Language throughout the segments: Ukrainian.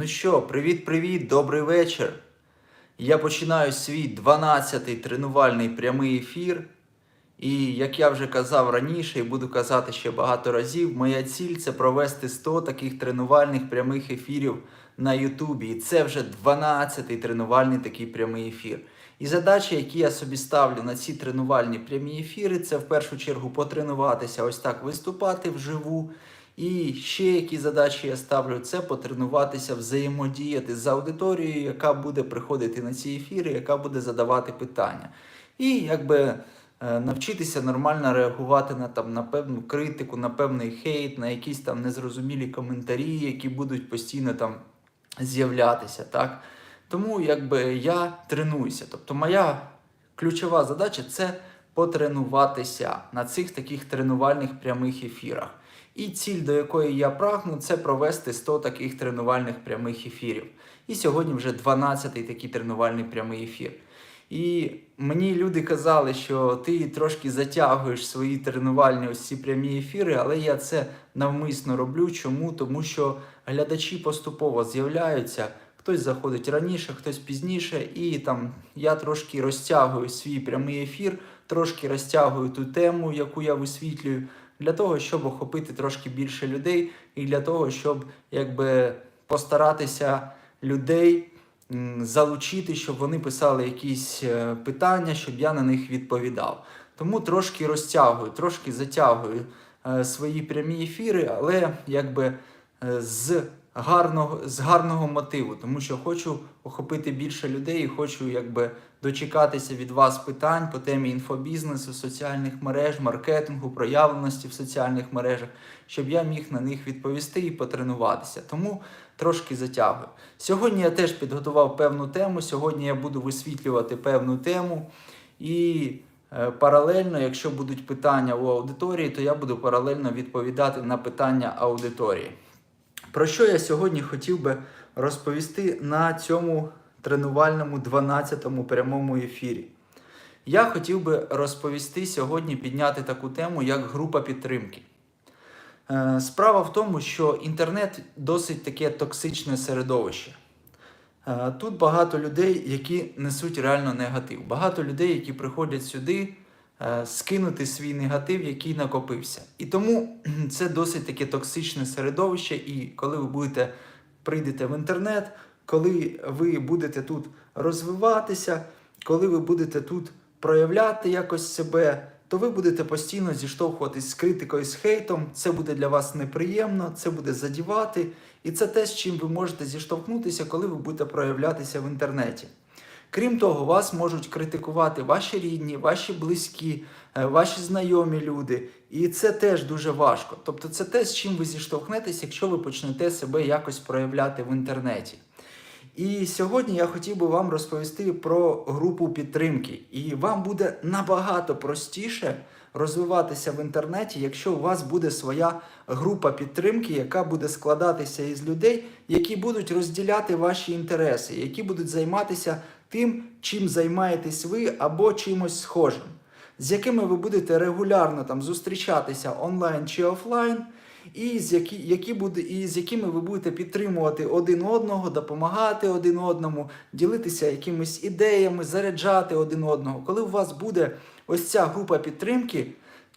Ну що, привіт-привіт, добрий вечір. Я починаю свій 12-й тренувальний прямий ефір. І як я вже казав раніше і буду казати ще багато разів, моя ціль це провести 100 таких тренувальних прямих ефірів на Ютубі. І це вже 12-й тренувальний такий прямий ефір. І задачі, які я собі ставлю на ці тренувальні прямі ефіри, це в першу чергу потренуватися, ось так виступати вживу. І ще які задачі я ставлю, це потренуватися взаємодіяти з аудиторією, яка буде приходити на ці ефіри, яка буде задавати питання. І якби е, навчитися нормально реагувати на там на певну критику, на певний хейт, на якісь там незрозумілі коментарі, які будуть постійно там з'являтися. Так? Тому якби я тренуюся. Тобто моя ключова задача це потренуватися на цих таких тренувальних прямих ефірах. І ціль, до якої я прагну, це провести 100 таких тренувальних прямих ефірів. І сьогодні вже 12-й такий тренувальний прямий ефір. І мені люди казали, що ти трошки затягуєш свої тренувальні ось ці прямі ефіри, але я це навмисно роблю. Чому? Тому що глядачі поступово з'являються. Хтось заходить раніше, хтось пізніше, і там я трошки розтягую свій прямий ефір, трошки розтягую ту тему, яку я висвітлюю, для того, щоб охопити трошки більше людей, і для того, щоб якби постаратися людей залучити, щоб вони писали якісь е, питання, щоб я на них відповідав. Тому трошки розтягую, трошки затягую е, свої прямі ефіри, але якби е, з гарного, з гарного мотиву, тому що хочу охопити більше людей і хочу якби дочекатися від вас питань по темі інфобізнесу, соціальних мереж, маркетингу, проявленості в соціальних мережах, щоб я міг на них відповісти і потренуватися. Тому трошки затягую. Сьогодні я теж підготував певну тему. Сьогодні я буду висвітлювати певну тему і. е, Паралельно, якщо будуть питання у аудиторії, то я буду паралельно відповідати на питання аудиторії. Про що я сьогодні хотів би розповісти на цьому тренувальному 12-му прямому ефірі? Я хотів би розповісти сьогодні, підняти таку тему, як група підтримки. Е, Справа в тому, що інтернет досить таке токсичне середовище. Е, Тут багато людей, які несуть реально негатив. Багато людей, які приходять сюди скинути свій негатив, який накопився. І тому це досить таке токсичне середовище. І коли ви будете прийдете в інтернет, коли ви будете тут розвиватися, коли ви будете тут проявляти якось себе, то ви будете постійно зіштовхуватись з критикою, з хейтом. Це буде для вас неприємно, це буде задівати. І це те, з чим ви можете зіштовхнутися, коли ви будете проявлятися в інтернеті. Крім того, вас можуть критикувати ваші рідні, ваші близькі, е, ваші знайомі люди. І це теж дуже важко. Тобто, це те, з чим ви зіштовхнетесь, якщо ви почнете себе якось проявляти в інтернеті. І сьогодні я хотів би вам розповісти про групу підтримки. І вам буде набагато простіше розвиватися в інтернеті, якщо у вас буде своя група підтримки, яка буде складатися із людей, які будуть розділяти ваші інтереси, які будуть займатися тим, чим займаєтесь ви або чимось схожим, з якими ви будете регулярно там зустрічатися онлайн чи офлайн і з які, які буде, і з якими ви будете підтримувати один одного, допомагати один одному, ділитися якимись ідеями, заряджати один одного. Коли у вас буде ось ця група підтримки,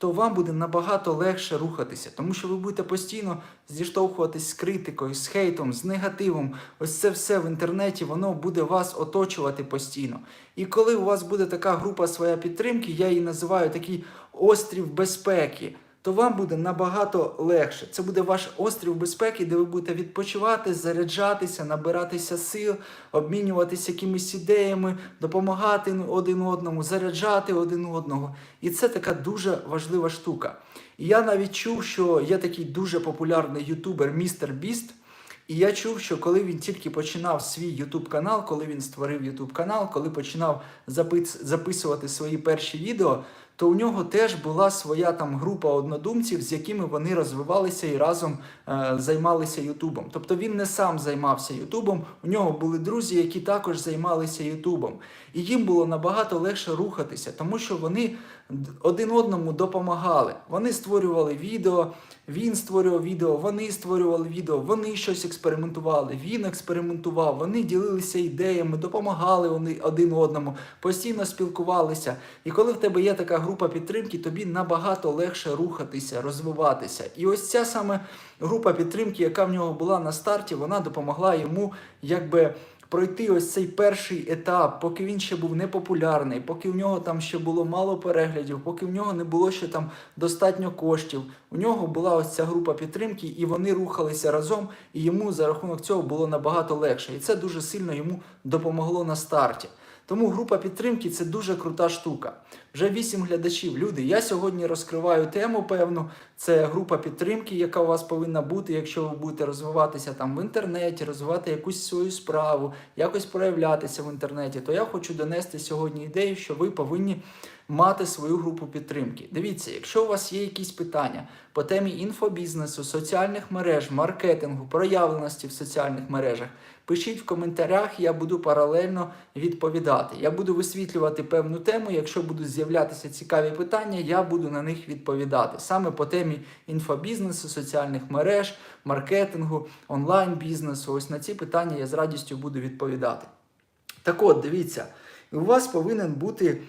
то вам буде набагато легше рухатися, тому що ви будете постійно зіштовхуватись з критикою, з хейтом, з негативом. Ось це все в інтернеті, воно буде вас оточувати постійно. І коли у вас буде така група своя підтримки, я її називаю такий острів безпеки то вам буде набагато легше. Це буде ваш острів безпеки, де ви будете відпочивати, заряджатися, набиратися сил, обмінюватися якимись ідеями, допомагати один одному, заряджати один одного. І це така дуже важлива штука. І я навіть чув, що є такий дуже популярний ютубер Містер Біст. І я чув, що коли він тільки починав свій YouTube канал, коли він створив YouTube канал, коли починав запис- записувати свої перші відео, то у нього теж була своя там група однодумців, з якими вони розвивалися і разом е, займалися Ютубом. Тобто він не сам займався Ютубом, у нього були друзі, які також займалися Ютубом. І їм було набагато легше рухатися, тому що вони один одному допомагали. Вони створювали відео, він створював відео, вони створювали відео, вони щось експериментували, він експериментував, вони ділилися ідеями, допомагали вони один одному, постійно спілкувалися. І коли в тебе є така група підтримки, тобі набагато легше рухатися, розвиватися. І ось ця саме група підтримки, яка в нього була на старті, вона допомогла йому якби пройти ось цей перший етап, поки він ще був непопулярний, поки в нього там ще було мало переглядів, поки в нього не було ще там достатньо коштів. У нього була ось ця група підтримки, і вони рухалися разом, і йому за рахунок цього було набагато легше. І це дуже сильно йому допомогло на старті. Тому група підтримки це дуже крута штука. Вже вісім глядачів. Люди, я сьогодні розкриваю тему певну. Це група підтримки, яка у вас повинна бути, якщо ви будете розвиватися там в інтернеті, розвивати якусь свою справу, якось проявлятися в інтернеті. То я хочу донести сьогодні ідею, що ви повинні мати свою групу підтримки. Дивіться, якщо у вас є якісь питання по темі інфобізнесу, соціальних мереж, маркетингу, проявленості в соціальних мережах, пишіть в коментарях, я буду паралельно відповідати. Я буду висвітлювати певну тему. Якщо будуть з'являтися цікаві питання, я буду на них відповідати саме по темі інфобізнесу, соціальних мереж, маркетингу, онлайн-бізнесу. Ось на ці питання я з радістю буду відповідати. Так от, дивіться, у вас повинен бути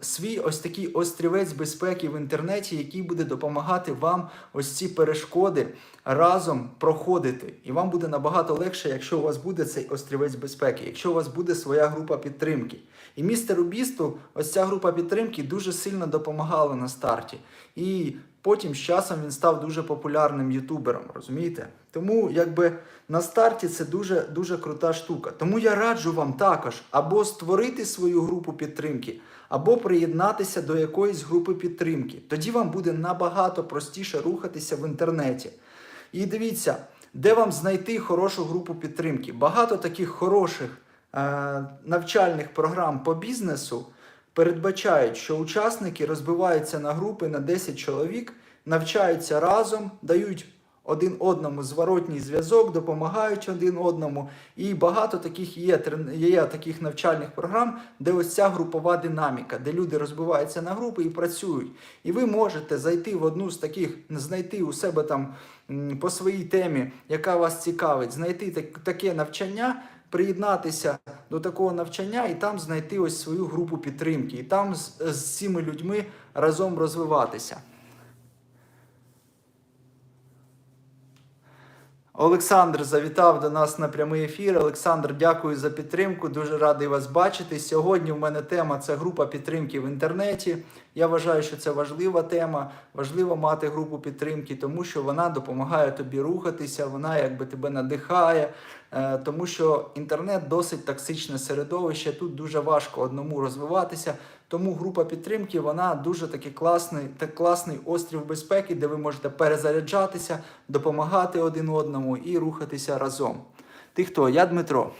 свій ось такий острівець безпеки в інтернеті, який буде допомагати вам ось ці перешкоди разом проходити. І вам буде набагато легше, якщо у вас буде цей острівець безпеки, якщо у вас буде своя група підтримки. І містеру Бісту ось ця група підтримки дуже сильно допомагала на старті. І потім з часом він став дуже популярним ютубером, розумієте? Тому якби на старті це дуже дуже крута штука. Тому я раджу вам також або створити свою групу підтримки, або приєднатися до якоїсь групи підтримки. Тоді вам буде набагато простіше рухатися в інтернеті. І дивіться, де вам знайти хорошу групу підтримки. Багато таких хороших е, навчальних програм по бізнесу передбачають, що учасники розбиваються на групи на 10 чоловік, навчаються разом, дають один одному зворотній зв'язок, допомагають один одному. І багато таких є, є таких навчальних програм, де ось ця групова динаміка, де люди розбиваються на групи і працюють. І ви можете зайти в одну з таких, знайти у себе там по своїй темі, яка вас цікавить, знайти таке навчання. Приєднатися до такого навчання і там знайти ось свою групу підтримки, і там з, з цими людьми разом розвиватися. Олександр завітав до нас на прямий ефір. Олександр, дякую за підтримку. Дуже радий вас бачити. Сьогодні в мене тема це група підтримки в інтернеті. Я вважаю, що це важлива тема. Важливо мати групу підтримки, тому що вона допомагає тобі рухатися, вона якби тебе надихає. Е, Тому що інтернет досить токсичне середовище. Тут дуже важко одному розвиватися. Тому група підтримки вона дуже такий класний, так класний острів безпеки, де ви можете перезаряджатися, допомагати один одному і рухатися разом. Ти хто? Я Дмитро.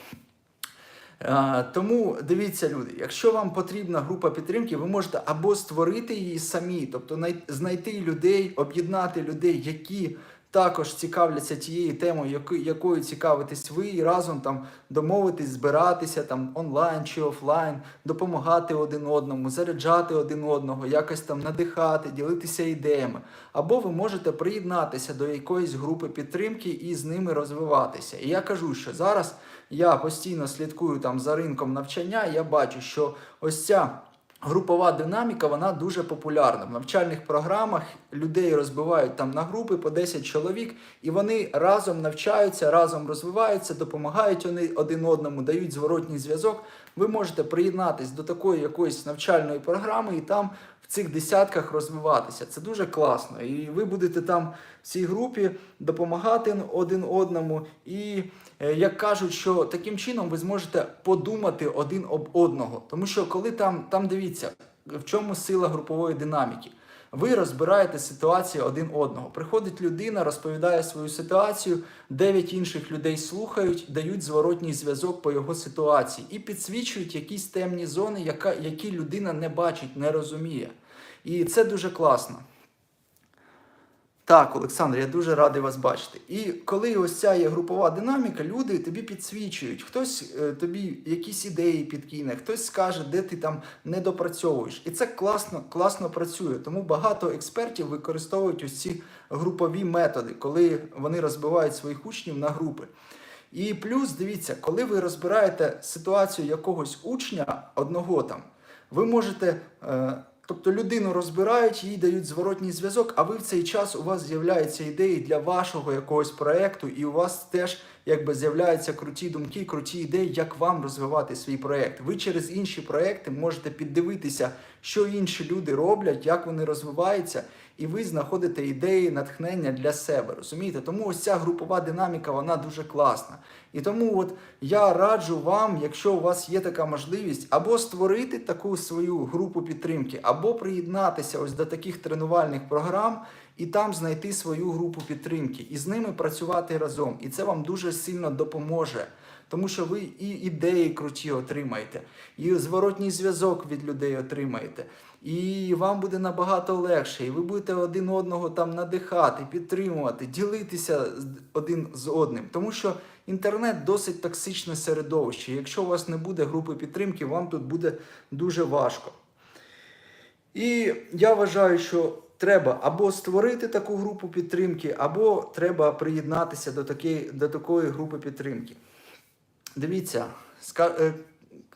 Е, Тому дивіться, люди, якщо вам потрібна група підтримки, ви можете або створити її самі, тобто знайти людей, об'єднати людей, які також цікавляться тією темою, яко- якою цікавитесь ви, і разом там домовитись, збиратися там онлайн чи офлайн, допомагати один одному, заряджати один одного, якось там надихати, ділитися ідеями. Або ви можете приєднатися до якоїсь групи підтримки і з ними розвиватися. І я кажу, що зараз я постійно слідкую там за ринком навчання, і я бачу, що ось ця. Групова динаміка вона дуже популярна. В навчальних програмах людей розбивають там на групи по 10 чоловік, і вони разом навчаються, разом розвиваються, допомагають вони один одному, дають зворотній зв'язок. Ви можете приєднатись до такої якоїсь навчальної програми і там в цих десятках розвиватися. Це дуже класно. І ви будете там в цій групі допомагати один одному. І як кажуть, що таким чином ви зможете подумати один об одного. Тому що коли там, там дивіться, в чому сила групової динаміки. Ви розбираєте ситуацію один одного. Приходить людина, розповідає свою ситуацію, дев'ять інших людей слухають, дають зворотній зв'язок по його ситуації і підсвічують якісь темні зони, які людина не бачить, не розуміє. І це дуже класно. Так, Олександр, я дуже радий вас бачити. І коли ось ця є групова динаміка, люди тобі підсвічують. Хтось е, тобі якісь ідеї підкине, хтось скаже, де ти там не допрацьовуєш. І це класно, класно працює. Тому багато експертів використовують ось ці групові методи, коли вони розбивають своїх учнів на групи. І плюс, дивіться, коли ви розбираєте ситуацію якогось учня одного там, ви можете. Е, Тобто людину розбирають, їй дають зворотній зв'язок, а ви в цей час у вас з'являються ідеї для вашого якогось проєкту, і у вас теж якби з'являються круті думки, круті ідеї, як вам розвивати свій проект. Ви через інші проекти можете піддивитися, що інші люди роблять, як вони розвиваються, і ви знаходите ідеї, натхнення для себе. Розумієте? Тому ось ця групова динаміка вона дуже класна. І тому от я раджу вам, якщо у вас є така можливість, або створити таку свою групу підтримки, або приєднатися ось до таких тренувальних програм і там знайти свою групу підтримки і з ними працювати разом. І це вам дуже сильно допоможе. Тому що ви і ідеї круті отримаєте, і зворотній зв'язок від людей отримаєте, і вам буде набагато легше, і ви будете один одного там надихати, підтримувати, ділитися один з одним. Тому що інтернет досить токсичне середовище. Якщо у вас не буде групи підтримки, вам тут буде дуже важко. І я вважаю, що треба або створити таку групу підтримки, або треба приєднатися до, такої, до такої групи підтримки. Дивіться, е,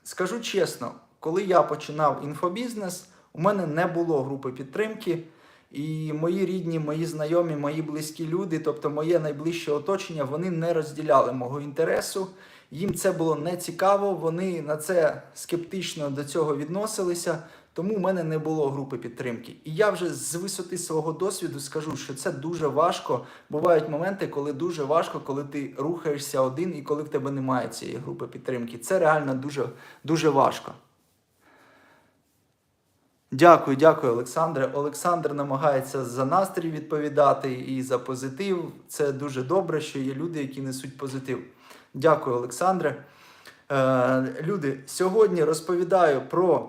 скажу чесно, коли я починав інфобізнес, у мене не було групи підтримки. І мої рідні, мої знайомі, мої близькі люди, тобто моє найближче оточення, вони не розділяли мого інтересу. Їм це було не цікаво, вони на це скептично до цього відносилися, тому в мене не було групи підтримки. І я вже з висоти свого досвіду скажу, що це дуже важко. Бувають моменти, коли дуже важко, коли ти рухаєшся один і коли в тебе немає цієї групи підтримки. Це реально дуже, дуже важко. Дякую, дякую, Олександре. Олександр намагається за настрій відповідати і за позитив. Це дуже добре, що є люди, які несуть позитив. Дякую, Олександре. Е, люди, сьогодні розповідаю про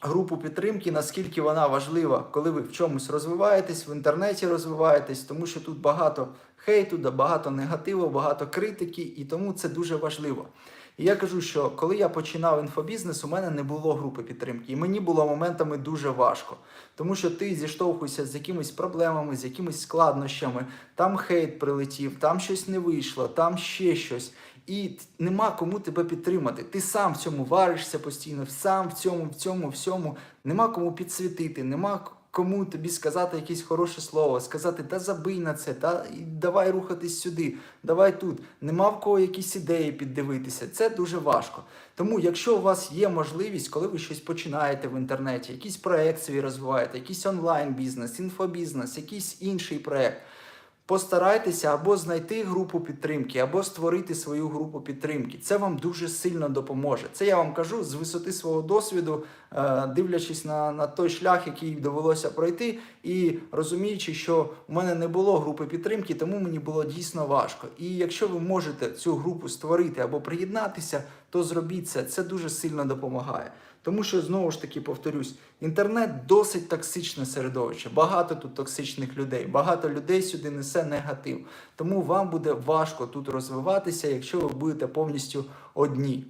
групу підтримки, наскільки вона важлива, коли ви в чомусь розвиваєтесь, в інтернеті розвиваєтесь, тому що тут багато хейту, багато негативу, багато критики, і тому це дуже важливо. І я кажу, що коли я починав інфобізнес, у мене не було групи підтримки, і мені було моментами дуже важко, тому що ти зіштовхуєшся з якимись проблемами, з якимись складнощами, там хейт прилетів, там щось не вийшло, там ще щось. І нема кому тебе підтримати. Ти сам в цьому варишся постійно, сам в цьому, в цьому, всьому. Нема кому підсвітити, нема кому тобі сказати якесь хороше слово, сказати, та забий на це, та давай рухатись сюди, давай тут. Нема в кого якісь ідеї піддивитися. Це дуже важко. Тому, якщо у вас є можливість, коли ви щось починаєте в інтернеті, якийсь проект свій розвиваєте, якийсь онлайн-бізнес, інфобізнес, якийсь інший проект. Постарайтеся або знайти групу підтримки, або створити свою групу підтримки. Це вам дуже сильно допоможе. Це я вам кажу з висоти свого досвіду, е, дивлячись на, на той шлях, який довелося пройти, і розуміючи, що у мене не було групи підтримки, тому мені було дійсно важко. І якщо ви можете цю групу створити або приєднатися, то зробіть це. Це дуже сильно допомагає. Тому що знову ж таки повторюсь, інтернет досить токсичне середовище. Багато тут токсичних людей, багато людей сюди несе негатив. Тому вам буде важко тут розвиватися, якщо ви будете повністю одні.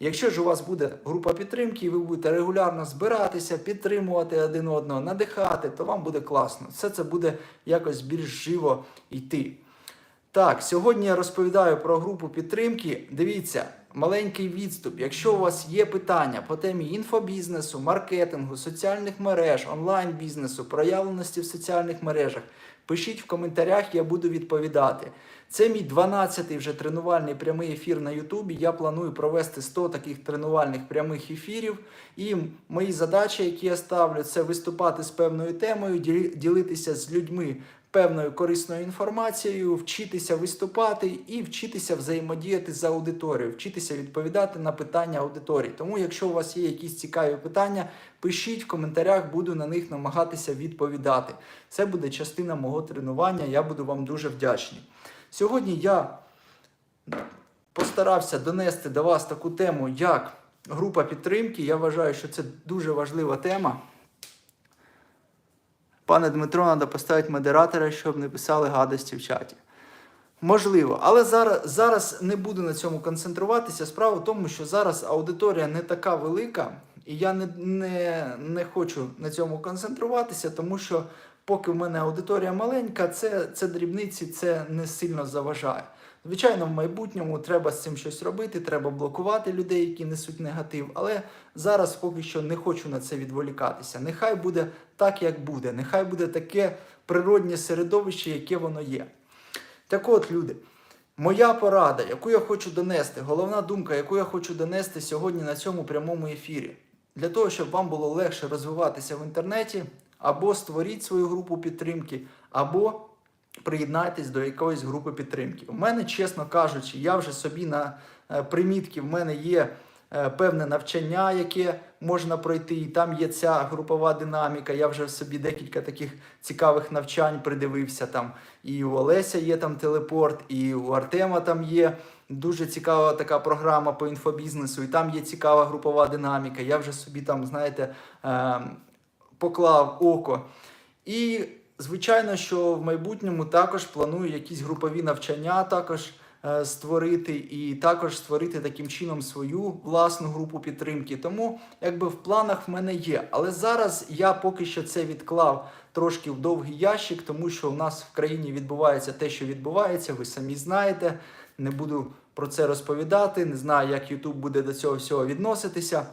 Якщо ж у вас буде група підтримки, і ви будете регулярно збиратися, підтримувати один одного, надихати, то вам буде класно. Все це буде якось більш живо йти. Так, сьогодні я розповідаю про групу підтримки. Дивіться, маленький відступ. Якщо у вас є питання по темі інфобізнесу, маркетингу, соціальних мереж, онлайн-бізнесу, проявленості в соціальних мережах, пишіть в коментарях, я буду відповідати. Це мій 12-й вже тренувальний прямий ефір на Ютубі. Я планую провести 100 таких тренувальних прямих ефірів. І мої задачі, які я ставлю, це виступати з певною темою, ділитися з людьми певною корисною інформацією, вчитися виступати і вчитися взаємодіяти з аудиторією, вчитися відповідати на питання аудиторії. Тому, якщо у вас є якісь цікаві питання, пишіть в коментарях, буду на них намагатися відповідати. Це буде частина мого тренування. Я буду вам дуже вдячний. Сьогодні я постарався донести до вас таку тему, як група підтримки. Я вважаю, що це дуже важлива тема. Пане Дмитро, треба поставити модератора, щоб не писали гадості в чаті. Можливо, але зараз, зараз не буду на цьому концентруватися. Справа в тому, що зараз аудиторія не така велика, і я не, не, не хочу на цьому концентруватися, тому що поки в мене аудиторія маленька, це, це дрібниці, це не сильно заважає. Звичайно, в майбутньому треба з цим щось робити, треба блокувати людей, які несуть негатив. Але зараз поки що не хочу на це відволікатися. Нехай буде так, як буде. Нехай буде таке природнє середовище, яке воно є. Так от, люди, моя порада, яку я хочу донести, головна думка, яку я хочу донести сьогодні на цьому прямому ефірі, для того, щоб вам було легше розвиватися в інтернеті, або створіть свою групу підтримки, або приєднайтесь до якоїсь групи підтримки. У мене, чесно кажучи, я вже собі на е, примітки, в мене є е, певне навчання, яке можна пройти, і там є ця групова динаміка. Я вже собі декілька таких цікавих навчань придивився. Там і у Олеся є там телепорт, і у Артема там є. Дуже цікава така програма по інфобізнесу, і там є цікава групова динаміка. Я вже собі там, знаєте, е, поклав око. І звичайно, що в майбутньому також планую якісь групові навчання також е, створити, і також створити таким чином свою власну групу підтримки. Тому якби в планах в мене є. Але зараз я поки що це відклав трошки в довгий ящик, тому що у нас в країні відбувається те, що відбувається. Ви самі знаєте. Не буду про це розповідати. Не знаю, як YouTube буде до цього всього відноситися.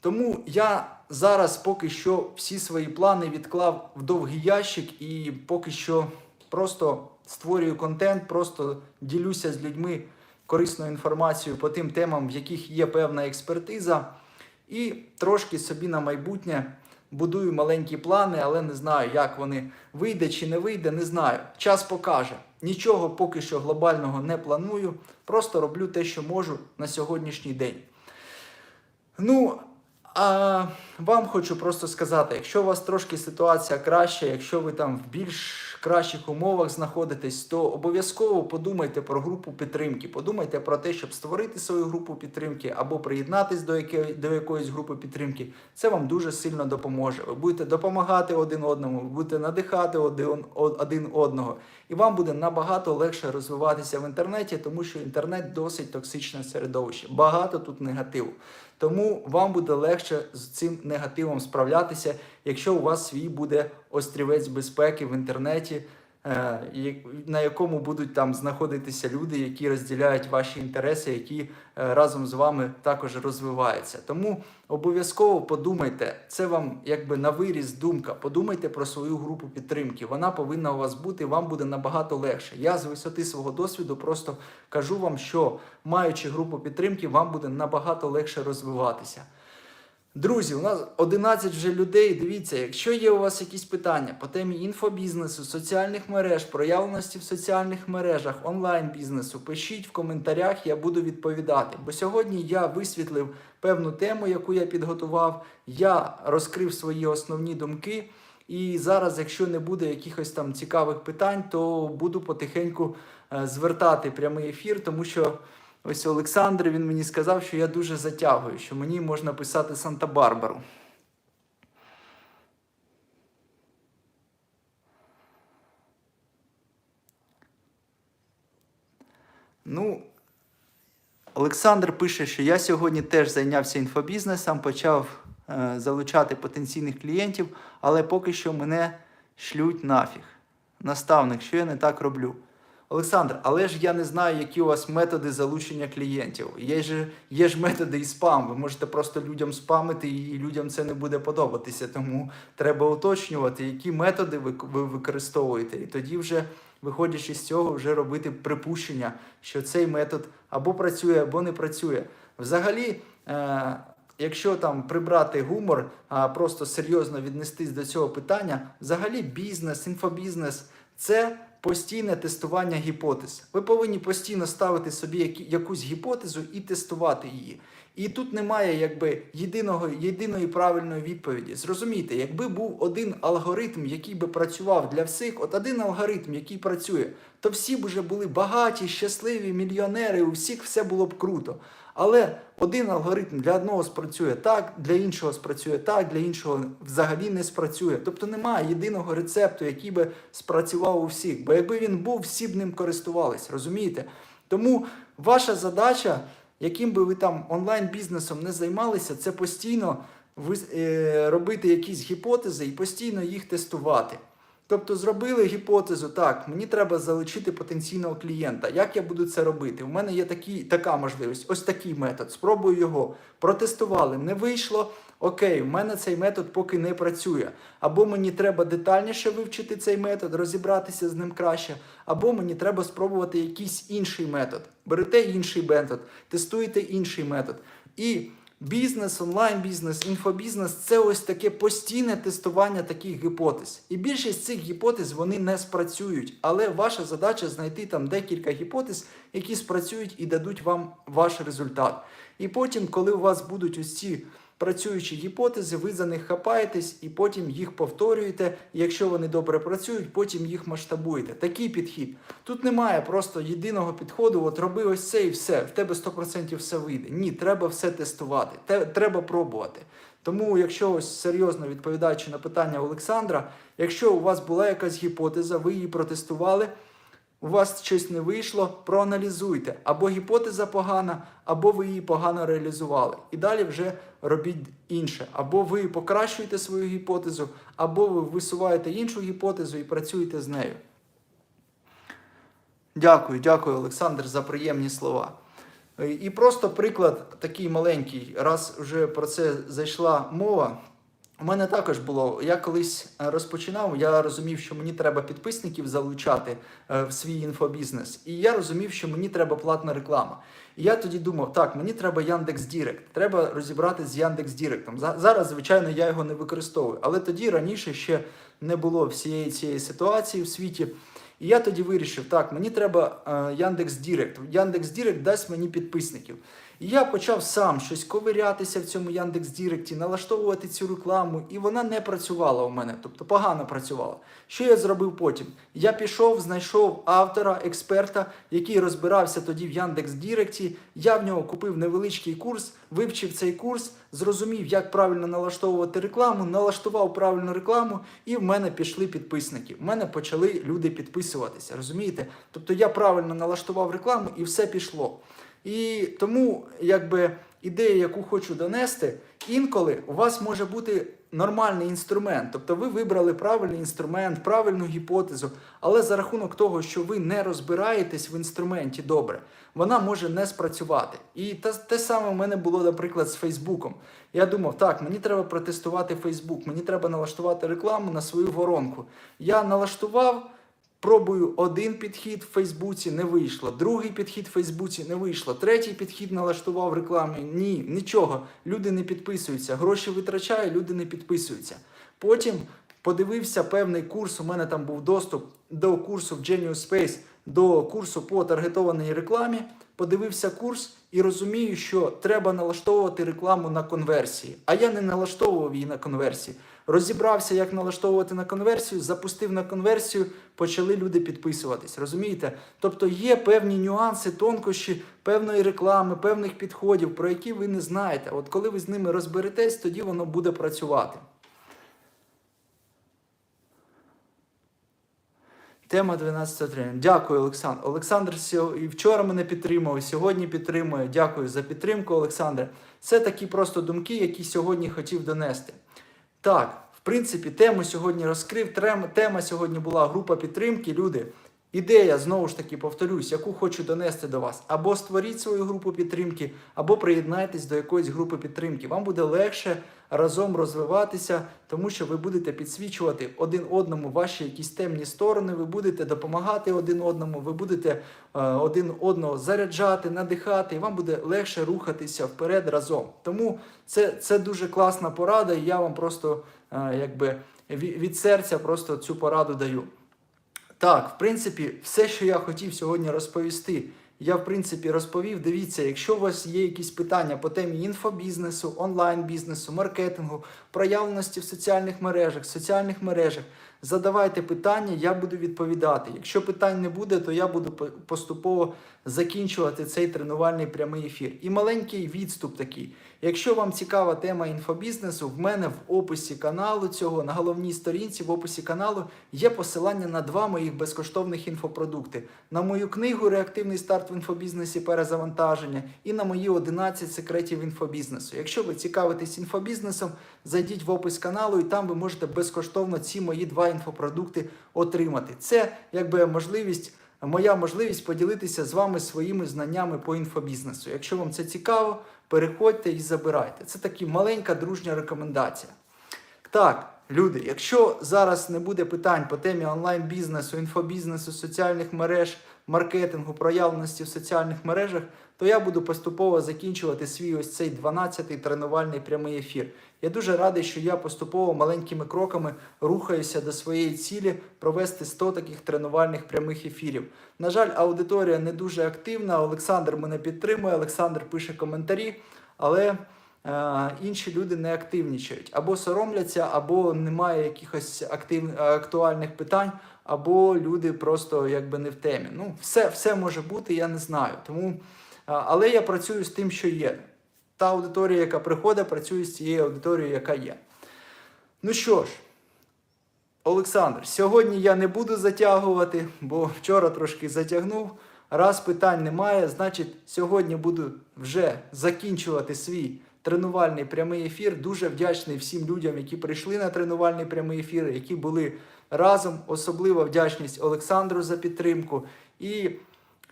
Тому я зараз поки що всі свої плани відклав в довгий ящик і поки що просто створюю контент, просто ділюся з людьми корисною інформацією по тим темам, в яких є певна експертиза, і трошки собі на майбутнє будую маленькі плани, але не знаю, як вони вийде чи не вийде, не знаю. Час покаже. Нічого поки що глобального не планую, просто роблю те, що можу на сьогоднішній день. Ну, а вам хочу просто сказати, якщо у вас трошки ситуація краща, якщо ви там в більш кращих умовах знаходитесь, то обов'язково подумайте про групу підтримки. Подумайте про те, щоб створити свою групу підтримки або приєднатись до, яке, до якоїсь групи підтримки. Це вам дуже сильно допоможе. Ви будете допомагати один одному, ви будете надихати один, один одного, і вам буде набагато легше розвиватися в інтернеті, тому що інтернет досить токсичне середовище. Багато тут негативу. Тому вам буде легше з цим негативом справлятися, якщо у вас свій буде острівець безпеки в інтернеті, е, на якому будуть там знаходитися люди, які розділяють ваші інтереси, які е, разом з вами також розвиваються. Тому обов'язково подумайте, це вам якби на виріс думка. Подумайте про свою групу підтримки. Вона повинна у вас бути, вам буде набагато легше. Я з висоти свого досвіду просто кажу вам, що маючи групу підтримки, вам буде набагато легше розвиватися. Друзі, у нас 11 вже людей. Дивіться, якщо є у вас якісь питання по темі інфобізнесу, соціальних мереж, проявленості в соціальних мережах, онлайн-бізнесу, пишіть в коментарях, я буду відповідати. Бо сьогодні я висвітлив певну тему, яку я підготував. Я розкрив свої основні думки. І зараз, якщо не буде якихось там цікавих питань, то буду потихеньку е, звертати прямий ефір, тому що. Ось Олександр він мені сказав, що я дуже затягую, що мені можна писати Санта-Барбару. Ну, Олександр пише, що я сьогодні теж зайнявся інфобізнесом, почав е, залучати потенційних клієнтів, але поки що мене шлють нафіг. Наставник, що я не так роблю. Олександр, але ж я не знаю, які у вас методи залучення клієнтів. Є ж, є ж методи і спам. Ви можете просто людям спамити, і людям це не буде подобатися. Тому треба уточнювати, які методи ви, ви використовуєте. І тоді вже, виходячи з цього, вже робити припущення, що цей метод або працює, або не працює. Взагалі. Е- Якщо там прибрати гумор, а просто серйозно віднестись до цього питання, взагалі бізнес, інфобізнес це постійне тестування гіпотез. Ви повинні постійно ставити собі якусь гіпотезу і тестувати її. І тут немає якби єдиного, єдиної правильної відповіді. Зрозумійте, якби був один алгоритм, який би працював для всіх, от один алгоритм, який працює, то всі б вже були багаті, щасливі, мільйонери, у всіх все було б круто. Але один алгоритм для одного спрацює так, для іншого спрацює так, для іншого взагалі не спрацює. Тобто немає єдиного рецепту, який би спрацював у всіх. Бо якби він був, всі б ним користувались, розумієте? Тому ваша задача, яким би ви там онлайн-бізнесом не займалися, це постійно е, робити якісь гіпотези і постійно їх тестувати. Тобто зробили гіпотезу, так, мені треба залучити потенційного клієнта. Як я буду це робити? У мене є такі, така можливість, ось такий метод. Спробую його. Протестували, не вийшло. Окей, у мене цей метод поки не працює. Або мені треба детальніше вивчити цей метод, розібратися з ним краще, або мені треба спробувати якийсь інший метод. Берете інший метод, тестуєте інший метод. І Бізнес, онлайн-бізнес, інфобізнес це ось таке постійне тестування таких гіпотез. І більшість цих гіпотез вони не спрацюють. Але ваша задача знайти там декілька гіпотез, які спрацюють і дадуть вам ваш результат. І потім, коли у вас будуть ось ці працюючі гіпотези, ви за них хапаєтесь і потім їх повторюєте. Якщо вони добре працюють, потім їх масштабуєте. Такий підхід. Тут немає просто єдиного підходу. От роби ось це і все. В тебе 100% все вийде. Ні, треба все тестувати. Те- Треба пробувати. Тому, якщо ось серйозно відповідаючи на питання Олександра, якщо у вас була якась гіпотеза, ви її протестували у вас щось не вийшло, проаналізуйте. Або гіпотеза погана, або ви її погано реалізували. І далі вже робіть інше. Або ви покращуєте свою гіпотезу, або ви висуваєте іншу гіпотезу і працюєте з нею. Дякую, дякую, Олександр, за приємні слова. І просто приклад такий маленький, раз вже про це зайшла мова. У мене також було. Я колись е, розпочинав, я розумів, що мені треба підписників залучати е, в свій інфобізнес. І я розумів, що мені треба платна реклама. І я тоді думав, так, мені треба Яндекс Дірект, треба розібрати з Яндекс Діректом. Зараз, звичайно, я його не використовую, але тоді раніше ще не було всієї цієї ситуації в світі. І я тоді вирішив, так, мені треба е, Яндекс Дірект. Яндекс Дірект дасть мені підписників. Я почав сам щось ковирятися в цьому Яндекс Діректі, налаштовувати цю рекламу, і вона не працювала у мене, тобто погано працювала. Що я зробив потім? Я пішов, знайшов автора, експерта, який розбирався тоді в Яндекс Діректі. Я в нього купив невеличкий курс, вивчив цей курс, зрозумів, як правильно налаштовувати рекламу, налаштував правильну рекламу, і в мене пішли підписники. В мене почали люди підписуватися. Розумієте? Тобто я правильно налаштував рекламу і все пішло. І тому, якби ідея, яку хочу донести, інколи у вас може бути нормальний інструмент. Тобто ви вибрали правильний інструмент, правильну гіпотезу, але за рахунок того, що ви не розбираєтесь в інструменті добре, вона може не спрацювати. І те, те саме в мене було, наприклад, з Фейсбуком. Я думав, так, мені треба протестувати Фейсбук, мені треба налаштувати рекламу на свою воронку. Я налаштував. Пробую один підхід в Фейсбуці, не вийшло. Другий підхід в Фейсбуці не вийшло. Третій підхід налаштував рекламу. Ні, нічого. Люди не підписуються. Гроші витрачаю, люди не підписуються. Потім подивився певний курс. У мене там був доступ до курсу в Genius Space, до курсу по таргетованій рекламі. Подивився курс і розумію, що треба налаштовувати рекламу на конверсії. А я не налаштовував її на конверсії. Розібрався, як налаштовувати на конверсію, запустив на конверсію, почали люди підписуватись. Розумієте? Тобто є певні нюанси, тонкощі певної реклами, певних підходів, про які ви не знаєте. От коли ви з ними розберетесь, тоді воно буде працювати. Тема 12 тренінг. Дякую, Олександр. Олександр і вчора мене підтримав, і сьогодні підтримує. Дякую за підтримку, Олександре. Це такі просто думки, які сьогодні хотів донести. Так, в принципі, тему сьогодні розкрив. Тема сьогодні була група підтримки. Люди, ідея, знову ж таки, повторюсь, яку хочу донести до вас. Або створіть свою групу підтримки, або приєднайтесь до якоїсь групи підтримки. Вам буде легше разом розвиватися, тому що ви будете підсвічувати один одному ваші якісь темні сторони, ви будете допомагати один одному, ви будете е, один одного заряджати, надихати, і вам буде легше рухатися вперед разом. Тому це, це дуже класна порада, і я вам просто е, якби від серця просто цю пораду даю. Так, в принципі, все, що я хотів сьогодні розповісти, я в принципі розповів. Дивіться, якщо у вас є якісь питання по темі інфобізнесу, онлайн-бізнесу, маркетингу, проявленості в соціальних мережах, соціальних мережах, Задавайте питання, я буду відповідати. Якщо питань не буде, то я буду поступово закінчувати цей тренувальний прямий ефір. І маленький відступ такий. Якщо вам цікава тема інфобізнесу, в мене в описі каналу цього на головній сторінці в описі каналу є посилання на два моїх безкоштовних інфопродукти: на мою книгу Реактивний старт в інфобізнесі перезавантаження і на мої 11 секретів інфобізнесу. Якщо ви цікавитесь інфобізнесом, зайдіть в опис каналу, і там ви можете безкоштовно ці мої два інфопродукти отримати. Це якби можливість. Моя можливість поділитися з вами своїми знаннями по інфобізнесу. Якщо вам це цікаво, переходьте і забирайте. Це така маленька дружня рекомендація. Так, люди, якщо зараз не буде питань по темі онлайн-бізнесу, інфобізнесу, соціальних мереж, маркетингу, проявленості в соціальних мережах, то я буду поступово закінчувати свій ось цей 12-й тренувальний прямий ефір. Я дуже радий, що я поступово маленькими кроками рухаюся до своєї цілі провести 100 таких тренувальних прямих ефірів. На жаль, аудиторія не дуже активна. Олександр мене підтримує, Олександр пише коментарі, але інші люди не активнічають. Або соромляться, або немає якихось актив, актуальних питань, або люди просто якби не в темі. Ну, все, все може бути, я не знаю. Тому, але я працюю з тим, що є. Та аудиторія, яка приходить, працює з цією аудиторією, яка є. Ну що ж, Олександр, сьогодні я не буду затягувати, бо вчора трошки затягнув. Раз питань немає, значить, сьогодні буду вже закінчувати свій тренувальний прямий ефір. Дуже вдячний всім людям, які прийшли на тренувальний прямий ефір, які були разом. Особлива вдячність Олександру за підтримку. І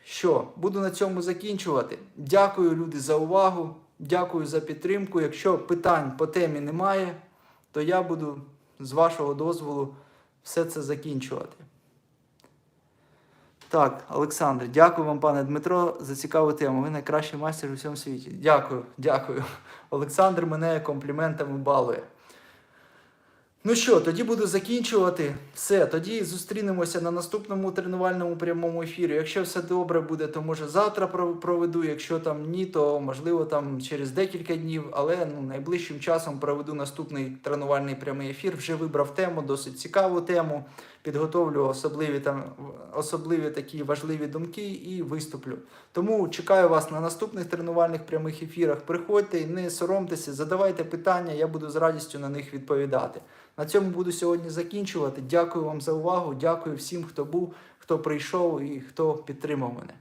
що, буду на цьому закінчувати. Дякую, люди, за увагу. Дякую за підтримку. Якщо питань по темі немає, то я буду з вашого дозволу все це закінчувати. Так, Олександр, дякую вам, пане Дмитро, за цікаву тему. Ви найкращий майстер у всьому світі. Дякую, дякую. Олександр мене компліментами балує. Ну що, тоді буду закінчувати. Все, тоді зустрінемося на наступному тренувальному прямому ефірі. Якщо все добре буде, то може завтра проведу. Якщо там ні, то можливо там через декілька днів. Але ну, найближчим часом проведу наступний тренувальний прямий ефір. Вже вибрав тему, досить цікаву тему. Підготовлю особливі там особливі такі важливі думки і виступлю. Тому чекаю вас на наступних тренувальних прямих ефірах. Приходьте, не соромтеся, задавайте питання, я буду з радістю на них відповідати. На цьому буду сьогодні закінчувати. Дякую вам за увагу. Дякую всім, хто був, хто прийшов і хто підтримав мене.